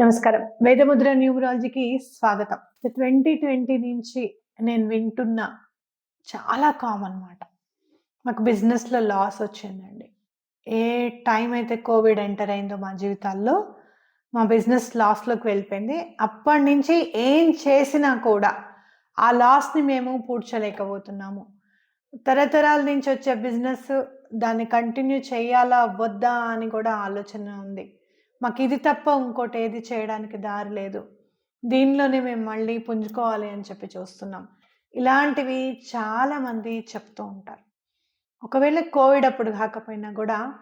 నమస్కారం. వేదముద్ర న్యూమరాలజీకి స్వాగతం. Twenty twenty నుంచి నేను వింటున్న చాలా కామన్ మాట మాకు బిజినెస్లో లాస్ వచ్చిందండి. ఏ టైం అయితే కోవిడ్ ఎంటర్ అయిందో మా జీవితాల్లో మా బిజినెస్ లాస్లోకి వెళ్ళిపోయింది. అప్పటి నుంచి ఏం చేసినా కూడా ఆ లాస్ని మేము పూడ్చలేకపోతున్నాము. తరతరాల నుంచి వచ్చే బిజినెస్ దాన్ని కంటిన్యూ చేయాలా వద్దా అని కూడా ఆలోచన ఉంది. మాకు ఇది తప్ప ఇంకోటి ఏది చేయడానికి దారి లేదు. దీనిలోనే మేము మళ్ళీ పుంజుకోవాలి అని చెప్పి చూస్తున్నాం. ఇలాంటివి చాలామంది చెప్తూ ఉంటారు. ఒకవేళ కోవిడ్ అప్పుడు కాకపోయినా కూడా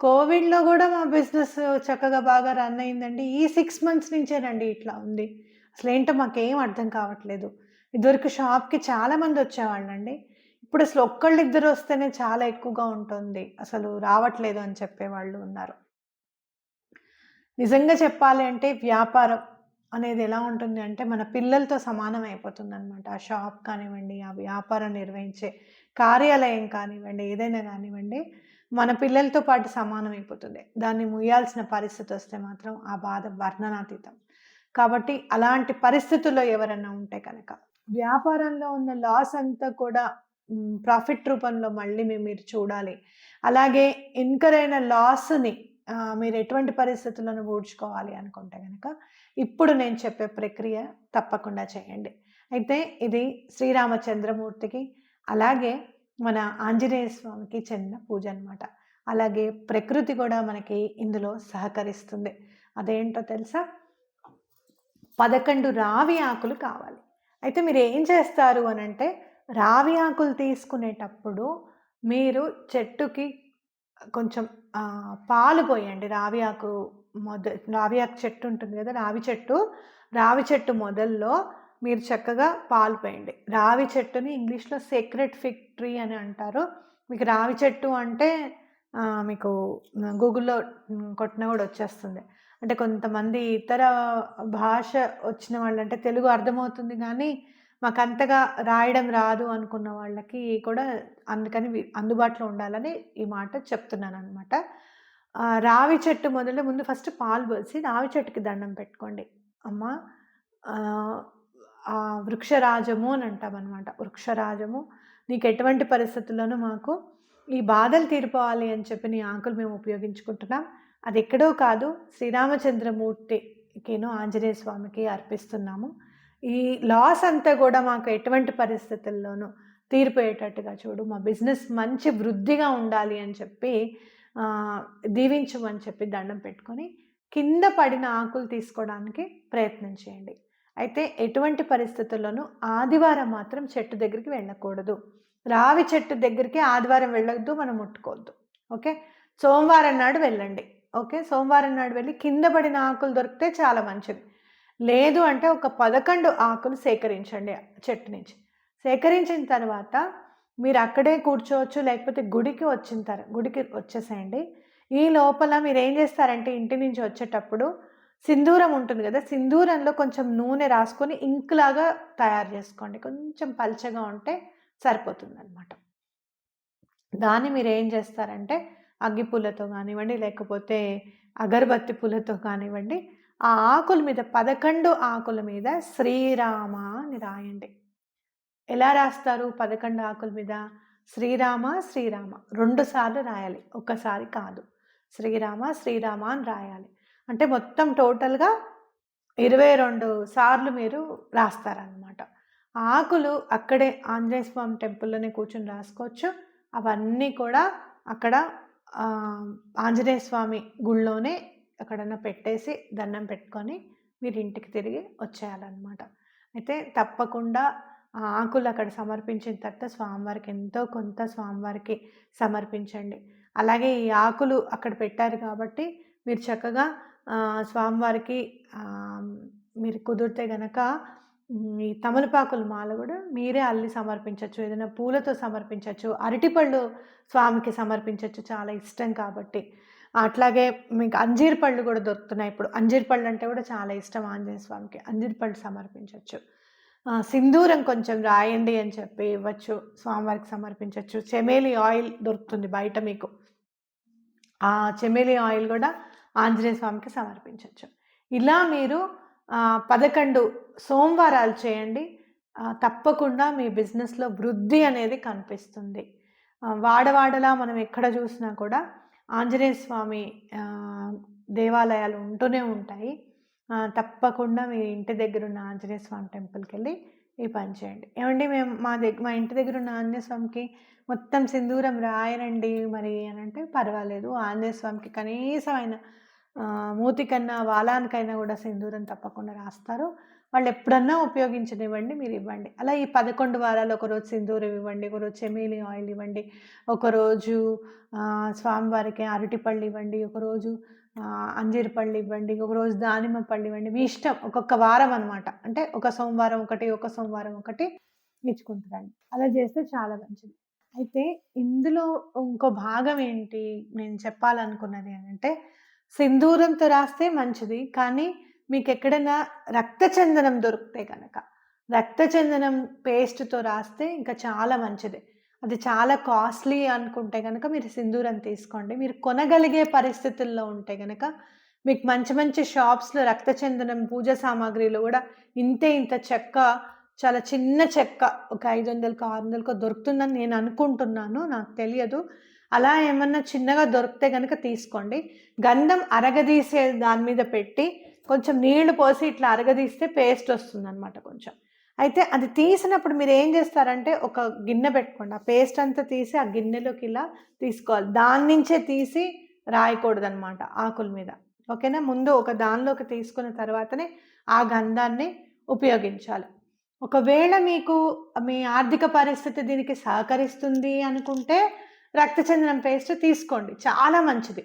కోవిడ్లో కూడా మా బిజినెస్ చక్కగా బాగా రన్ అయిందండి. ఈ సిక్స్ మంత్స్ నుంచేనండి ఇట్లా ఉంది. అసలు ఏంటో మాకేం అర్థం కావట్లేదు. ఇదివరకు షాప్కి చాలామంది వచ్చేవాళ్ళండి. ఇప్పుడు అసలు ఒక్కళ్ళు ఇద్దరు వస్తేనే చాలా ఎక్కువగా ఉంటుంది. అసలు రావట్లేదు అని చెప్పేవాళ్ళు ఉన్నారు. నిజంగా చెప్పాలి అంటే వ్యాపారం అనేది ఎలా ఉంటుంది అంటే మన పిల్లలతో సమానం అయిపోతుంది అనమాట ఆ షాప్ కానివ్వండి ఆ వ్యాపారం నిర్వహించే కార్యాలయం కానివ్వండి ఏదైనా కానివ్వండి మన పిల్లలతో పాటు సమానం అయిపోతుంది. దాన్ని ముయ్యాల్సిన పరిస్థితి వస్తే మాత్రం ఆ బాధ వర్ణనాతీతం. కాబట్టి అలాంటి పరిస్థితుల్లో ఎవరైనా ఉంటే కనుక వ్యాపారంలో ఉన్న లాస్ అంతా కూడా ప్రాఫిట్ రూపంలో మళ్ళీ మేము మీరు చూడాలి. అలాగే ఇన్కర్ అయిన లాస్ని మీరు ఎటువంటి పరిస్థితులను ఊడ్చుకోవాలి అనుకుంటే కనుక ఇప్పుడు నేను చెప్పే ప్రక్రియ తప్పకుండా చేయండి. అయితే ఇది శ్రీరామచంద్రమూర్తికి అలాగే మన ఆంజనేయ స్వామికి చెందిన పూజ అనమాట అలాగే ప్రకృతి కూడా మనకి ఇందులో సహకరిస్తుంది. అదేంటో తెలుసా? పదకొండు రావి ఆకులు కావాలి. అయితే మీరు ఏం చేస్తారు అని అంటే రావి ఆకులు తీసుకునేటప్పుడు మీరు చెట్టుకి కొంచెం పాలు పోయండి. రావి ఆకు మొద రావి ఆకు చెట్టు ఉంటుంది కదా రావి చెట్టు. రావి చెట్టు మొదల్లో మీరు చక్కగా పాలు పోయండి. రావి చెట్టుని ఇంగ్లీష్లో సీక్రెట్ ఫిక్ ట్రీ అని అంటారు. మీకు రావి చెట్టు అంటే మీకు గూగుల్లో కొట్టిన కూడా వచ్చేస్తుంది. అంటే కొంతమంది ఇతర భాష వచ్చిన వాళ్ళు అంటే తెలుగు అర్థమవుతుంది కానీ మాకు అంతగా రాయడం రాదు అనుకున్న వాళ్ళకి కూడా అందుకని అందుబాటులో ఉండాలని ఈ మాట చెప్తున్నాను అనమాట రావి చెట్టు మొదలు ముందు ఫస్ట్ పాలు పోసి రావి చెట్టుకి దండం పెట్టుకోండి. అమ్మ వృక్షరాజము అని అంటామన్నమాట వృక్షరాజము. నీకు ఎటువంటి పరిస్థితుల్లోనూ మాకు ఈ బాధలు తీరిపోవాలి అని చెప్పి నీ ఆకులు మేము ఉపయోగించుకుంటున్నాం. అది ఎక్కడో కాదు శ్రీరామచంద్రమూర్తికిను ఆంజనేయ స్వామికి అర్పిస్తున్నాము. ఈ లాస్ అంతా కూడా మాకు ఎటువంటి పరిస్థితుల్లోనూ తీరిపోయేటట్టుగా చూడు. మా బిజినెస్ మంచి వృద్ధిగా ఉండాలి అని చెప్పి దీవించమని చెప్పి దండం పెట్టుకొని కింద పడిన ఆకులు తీసుకోవడానికి ప్రయత్నం చేయండి. అయితే ఎటువంటి పరిస్థితుల్లోనూ ఆదివారం మాత్రం చెట్టు దగ్గరికి వెళ్ళకూడదు. రావి చెట్టు దగ్గరికి ఆదివారం వెళ్ళొద్దు మనం ముట్టుకోవద్దు. ఓకే? సోమవారం నాడు వెళ్ళండి. ఓకే? సోమవారం నాడు వెళ్ళి కింద పడిన ఆకులు దొరికితే చాలా మంచిది. లేదు అంటే ఒక పదకొండు ఆకులు సేకరించండి చెట్టు నుంచి. సేకరించిన తర్వాత మీరు అక్కడే కూర్చోవచ్చు లేకపోతే గుడికి వచ్చిన తర్వాత గుడికి వచ్చేసేయండి. ఈ లోపల మీరు ఏం చేస్తారంటే ఇంటి నుంచి వచ్చేటప్పుడు సింధూరం ఉంటుంది కదా సింధూరంలో కొంచెం నూనె రాసుకొని ఇంక్ లాగా తయారు చేసుకోండి. కొంచెం పల్చగా ఉంటే సరిపోతుంది అనమాట దాన్ని మీరు ఏం చేస్తారంటే అగ్గిపూలతో కానివ్వండి లేకపోతే అగరబత్తి పూలతో కానివ్వండి ఆ ఆకుల మీద పదకొండు ఆకుల మీద శ్రీరామ అని రాయండి ఎలా రాస్తారు పదకొండు ఆకుల మీద? శ్రీరామ శ్రీరామ. రెండు సార్లు రాయాలి. ఒక్కసారి కాదు. శ్రీరామ శ్రీరామ అని రాయాలి. అంటే మొత్తం టోటల్గా ఇరవై రెండు సార్లు మీరు రాస్తారనమాట ఆకులు అక్కడే ఆంజనేయ స్వామి టెంపుల్లోనే కూర్చొని రాసుకోవచ్చు. అవన్నీ కూడా అక్కడ ఆంజనేయ స్వామి గుళ్ళోనే ఎక్కడన్నా పెట్టేసి దండం పెట్టుకొని మీరు ఇంటికి తిరిగి వచ్చేయాలన్నమాట. అయితే తప్పకుండా ఆ ఆకులు అక్కడ సమర్పించిన తర్వాత స్వామివారికి ఎంతో కొంత స్వామివారికి సమర్పించండి. అలాగే ఈ ఆకులు అక్కడ పెట్టారు కాబట్టి మీరు చక్కగా స్వామివారికి మీరు కుదిరితే గనక ఈ తమలపాకుల మాల కూడా మీరే అల్లి సమర్పించవచ్చు ఏదైనా పూలతో సమర్పించవచ్చు అరటిపళ్ళు స్వామికి సమర్పించవచ్చు చాలా ఇష్టం కాబట్టి. అట్లాగే మీకు అంజీర్ పళ్ళు కూడా దొరుకుతున్నాయి. ఇప్పుడు అంజీర్ పళ్ళు అంటే కూడా చాలా ఇష్టం ఆంజనేయ స్వామికి. అంజీర్ పళ్ళు సమర్పించవచ్చు సింధూరం కొంచెం రాయండి అని చెప్పి ఇవ్వచ్చు. స్వామివారికి సమర్పించవచ్చు చెమేలి ఆయిల్ దొరుకుతుంది బయట మీకు. ఆ చెమేలి ఆయిల్ కూడా ఆంజనేయ స్వామికి సమర్పించవచ్చు ఇలా మీరు పదకొండు సోమవారాలు చేయండి. తప్పకుండా మీ బిజినెస్లో వృద్ధి అనేది కనిపిస్తుంది. వాడవాడలా మనం ఎక్కడ చూసినా కూడా ఆంజనేయ స్వామి దేవాలయాలు ఉంటూనే ఉంటాయి. తప్పకుండా మీ ఇంటి దగ్గర ఉన్న ఆంజనేయ స్వామి టెంపుల్కి వెళ్ళి ఈ పని చేయండి. ఏమండి మేము మా దగ్గర మా ఇంటి దగ్గర ఉన్న ఆంజనేయ స్వామికి మొత్తం సింధూరం రాయనండి మరి అని అంటే పర్వాలేదు. ఆంజనేయ స్వామికి కనీసమైన మూతి కన్నా వాలానికైనా కూడా సింధూరం తప్పకుండా రాస్తారు. వాళ్ళు ఎప్పుడన్నా ఉపయోగించనివ్వండి మీరు ఇవ్వండి. అలా ఈ పదకొండు వారాలు ఒకరోజు సింధూరం ఇవ్వండి ఒకరోజు చెమీలి ఆయిల్ ఇవ్వండి ఒకరోజు స్వామివారికి అరటిపళ్ళు ఇవ్వండి ఒకరోజు అంజీరు పళ్ళు ఇవ్వండి ఒకరోజు దానిమ్మ పళ్ళు ఇవ్వండి. మీ ఇష్టం ఒక్కొక్క వారం అనమాట అంటే ఒక సోమవారం ఒకటి ఒక సోమవారం ఒకటి ఇచ్చుకుంటారండి. అలా చేస్తే చాలా మంచిది. అయితే ఇందులో ఇంకో భాగం ఏంటి? నేను చెప్పాలనుకున్నది అని అంటే సింధూరంతో రాస్తే మంచిది కానీ మీకు ఎక్కడైనా రక్తచందనం దొరికితే కనుక రక్తచందనం పేస్ట్తో రాస్తే ఇంకా చాలా మంచిది. అది చాలా కాస్ట్లీ అనుకుంటే కనుక మీరు సింధూరం తీసుకోండి. మీరు కొనగలిగే పరిస్థితుల్లో ఉంటే కనుక మీకు మంచి మంచి షాప్స్లో రక్తచందనం పూజ సామాగ్రిలు కూడా ఇంతే ఇంత చెక్క చాలా చిన్న చెక్క ఒక ఐదు వందలకు ఆరు వందలకు దొరుకుతుందని నేను అనుకుంటున్నాను. నాకు తెలియదు. అలా ఏమన్నా చిన్నగా దొరికితే కనుక తీసుకోండి. గంధం అరగదీసే దాని మీద పెట్టి కొంచెం నీళ్ళు పోసి ఇట్లా అరగదీస్తే పేస్ట్ వస్తుంది అనమాట కొంచెం. అయితే అది తీసినప్పుడు మీరు ఏం చేస్తారంటే ఒక గిన్నె పెట్టుకోండి. ఆ పేస్ట్ అంతా తీసి ఆ గిన్నెలోకి ఇలా తీసుకోవాలి. దాని నుంచే తీసి రాయకూడదనమాట ఆకుల మీద. ఓకేనా? ముందు ఒక దానిలోకి తీసుకున్న తర్వాతనే ఆ గంధాన్ని ఉపయోగించాలి. ఒకవేళ మీకు మీ ఆర్థిక పరిస్థితి దీనికి సహకరిస్తుంది అనుకుంటే రక్తచందనం పేస్ట్ తీసుకోండి. చాలా మంచిది.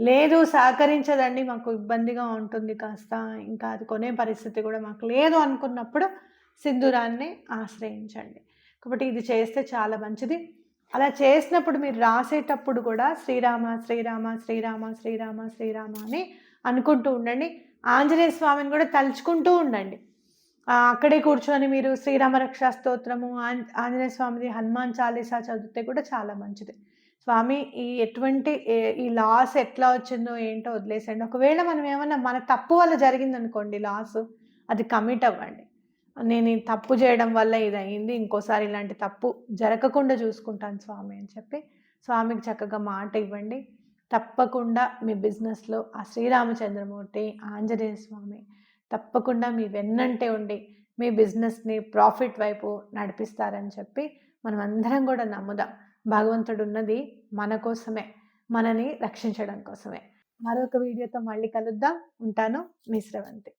లేదు సహకరించదండి. మాకు ఇబ్బందిగా ఉంటుంది కాస్త. ఇంకా అది కొనే పరిస్థితి కూడా మాకు లేదు అనుకున్నప్పుడు సింధూరాన్ని ఆశ్రయించండి. కాబట్టి ఇది చేస్తే చాలా మంచిది. అలా చేసినప్పుడు మీరు రాసేటప్పుడు కూడా శ్రీరామ శ్రీరామ శ్రీరామ శ్రీరామ శ్రీరామ అని అనుకుంటూ ఉండండి. ఆంజనేయ స్వామిని కూడా తలుచుకుంటూ ఉండండి. అక్కడే కూర్చొని మీరు శ్రీరామరక్షా స్తోత్రము ఆంజనేయ స్వామిది హనుమాన్ చాలీసా చదివితే కూడా చాలా మంచిది. స్వామి ఈ ఎటువంటి ఈ లాస్ ఎట్లా వచ్చిందో ఏంటో వదిలేసండి ఒకవేళ మనం ఏమన్నా మన తప్పు వల్ల జరిగిందనుకోండి లాస్ అది కమిట్ అవ్వండి. నేను ఈ తప్పు చేయడం వల్ల ఇది అయింది ఇంకోసారి ఇలాంటి తప్పు జరగకుండా చూసుకుంటాను స్వామి అని చెప్పి స్వామికి చక్కగా మాట ఇవ్వండి. తప్పకుండా మీ బిజినెస్లో ఆ శ్రీరామచంద్రమూర్తి ఆంజనేయ స్వామి తప్పకుండా మీ వెన్నంటే ఉండి మీ బిజినెస్ని ప్రాఫిట్ వైపు నడిపిస్తారని చెప్పి మనం అందరం కూడా నమ్ముదాం. భగవంతుడు ఉన్నది మన కోసమే మనని రక్షించడం కోసమే. మరొక వీడియోతో మళ్ళీ కలుద్దాం. ఉంటాను. మీ శ్రవంతి.